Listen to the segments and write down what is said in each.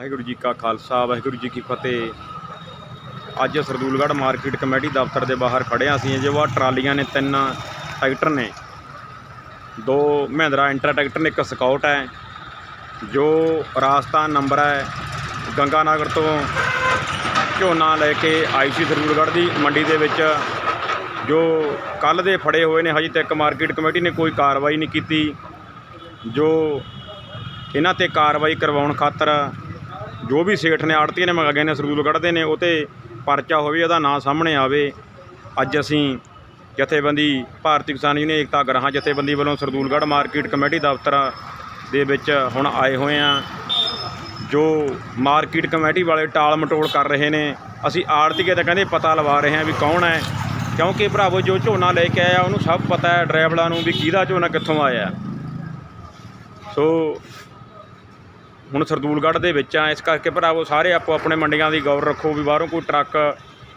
ਵਾਹਿਗੁਰੂ ਜੀ ਕਾ ਖਾਲਸਾ, ਵਾਹਿਗੁਰੂ ਜੀ ਕੀ ਫਤਿਹ। ਅੱਜ Sardulgarh market committee ਦਫ਼ਤਰ ਦੇ ਬਾਹਰ ਖੜੇ ਸੀ ਅਸੀਂ ਜੋ ਟਰਾਲੀਆਂ ਨੇ ਤਿੰਨ ਟਰੈਕਟਰ ਨੇ। ਦੋ ਮਹਿੰਦਰਾ ਇੰਟਰ ਟਰੈਕਟਰ ਨੇ, ਇੱਕ ਸਕਾਊਟ ਹੈ, ਜੋ ਰਾਸਤਾ ਨੰਬਰ ਹੈ, ਗੰਗਾਨਗਰ ਤੋਂ ਝੋਨਾ ਲੈ ਕੇ ਆਈ ਸੀ ਸਰਦੂਲਗੜ੍ਹ ਦੀ ਮੰਡੀ ਦੇ ਵਿੱਚ, ਜੋ ਕੱਲ ਦੇ ਫੜੇ ਹੋਏ ਨੇ, ਹਜੇ ਤੱਕ ਮਾਰਕੀਟ ਕਮੇਟੀ ਨੇ ਕੋਈ ਕਾਰਵਾਈ ਨਹੀਂ ਕੀਤੀ, ਜੋ ਇਹਨਾਂ ਤੇ ਕਾਰਵਾਈ ਕਰਵਾਉਣ ਖਾਤਰ ਜੋ ਵੀ ਸੇਠ ਨੇ ਆੜਤੀਆਂ ਨੇ ਮੰਗਾਏ ਨੇ ਸਰਦੂਲਗੜ੍ਹ ਦੇ ਨੇ, ਉਹ 'ਤੇ ਪਰਚਾ ਹੋਵੇ ਉਹਦਾ ਨਾਂ ਸਾਹਮਣੇ ਆਵੇ, ਅੱਜ ਅਸੀਂ ਜਥੇਬੰਦੀ, ਭਾਰਤੀ ਕਿਸਾਨ ਯੂਨੀਅਨ ਏਕਤਾ ਗਰਾਹਾਂ ਜਥੇਬੰਦੀ ਵੱਲੋਂ ਸਰਦੂਲਗੜ੍ਹ ਮਾਰਕੀਟ ਕਮੇਟੀ ਦਫ਼ਤਰ ਦੇ ਵਿੱਚ ਹੁਣ ਆਏ ਹੋਏ ਆ ਜੋ ਮਾਰਕੀਟ ਕਮੇਟੀ ਵਾਲੇ ਟਾਲ ਮਟੋਲ ਕਰ ਰਹੇ ਨੇ। ਅਸੀਂ ਆੜਤੀਏ ਤਾਂ ਕਹਿੰਦੇ ਪਤਾ ਲਵਾ ਰਹੇ ਹਾਂ ਵੀ ਕੌਣ ਹੈ, ਕਿਉਂਕਿ ਭਰਾਵੋ ਜੋ ਝੋਨਾ ਲੈ ਕੇ ਆਇਆ, ਉਹਨੂੰ ਸਭ ਪਤਾ ਹੈ ਡਰਾਈਵਰਾਂ ਨੂੰ ਵੀ ਕਿਹਦਾ ਝੋਨਾ ਕਿੱਥੋਂ ਆਇਆ। ਸੋ ਹੁਣ ਸਰਦੂਲਗੜ੍ਹ ਦੇ ਵਿੱਚ ਆ, ਇਸ ਕਰਕੇ ਭਰਾਵੋ ਸਾਰੇ ਆਪੋ ਆਪਣੇ ਮੰਡੀਆਂ ਦੀ ਗੌਰ ਰੱਖੋ ਵੀ ਬਾਹਰੋਂ ਕੋਈ ਟਰੱਕ,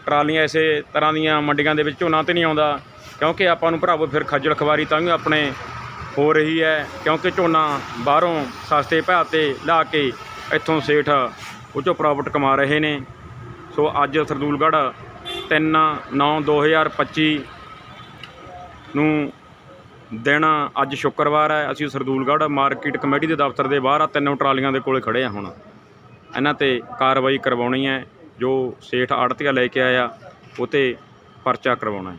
ਟਰਾਲੀਆਂ ਇਸੇ ਤਰ੍ਹਾਂ ਦੀਆਂ ਮੰਡੀਆਂ ਦੇ ਵਿੱਚ ਝੋਨਾ ਤੇ ਨਹੀਂ ਆਉਂਦਾ। ਕਿਉਂਕਿ ਆਪਾਂ ਨੂੰ ਭਰਾਵੋ ਫਿਰ ਖੱਜਲ ਖਵਾਰੀ ਤਾਂ ਵੀ ਆਪਣੇ ਹੋ ਰਹੀ ਹੈ, ਕਿਉਂਕਿ ਝੋਨਾ ਬਾਹਰੋਂ ਸਸਤੇ ਭਾਅ ਤੇ ਲਾ ਕੇ ਇੱਥੋਂ ਸੇਠ ਉਹ 'ਚੋਂ ਪ੍ਰੋਫਿਟ ਕਮਾ ਰਹੇ ਨੇ। ਸੋ ਅੱਜ ਸਰਦੂਲਗੜ੍ਹ 3 9 2025 ਨੂੰ ਦਿਨ ਅੱਜ ਸ਼ੁੱਕਰਵਾਰ ਹੈ, ਅਸੀਂ ਸਰਦੂਲਗੜ੍ਹ ਮਾਰਕੀਟ ਕਮੇਟੀ ਦੇ ਦਫ਼ਤਰ ਦੇ ਬਾਹਰ ਆ, ਤਿੰਨੋਂ ਟਰਾਲੀਆਂ ਦੇ ਕੋਲੇ ਖੜੇ ਆ ਹੁਣ। ਇਹਨਾਂ ਤੇ ਕਾਰਵਾਈ ਕਰਵਾਉਣੀ ਹੈ, ਜੋ ਸੇਠ ਆੜਤੀਆ ਲੈ ਕੇ ਆਇਆ, ਉਹ 'ਤੇ ਪਰਚਾ ਕਰਵਾਉਣਾ ਹੈ।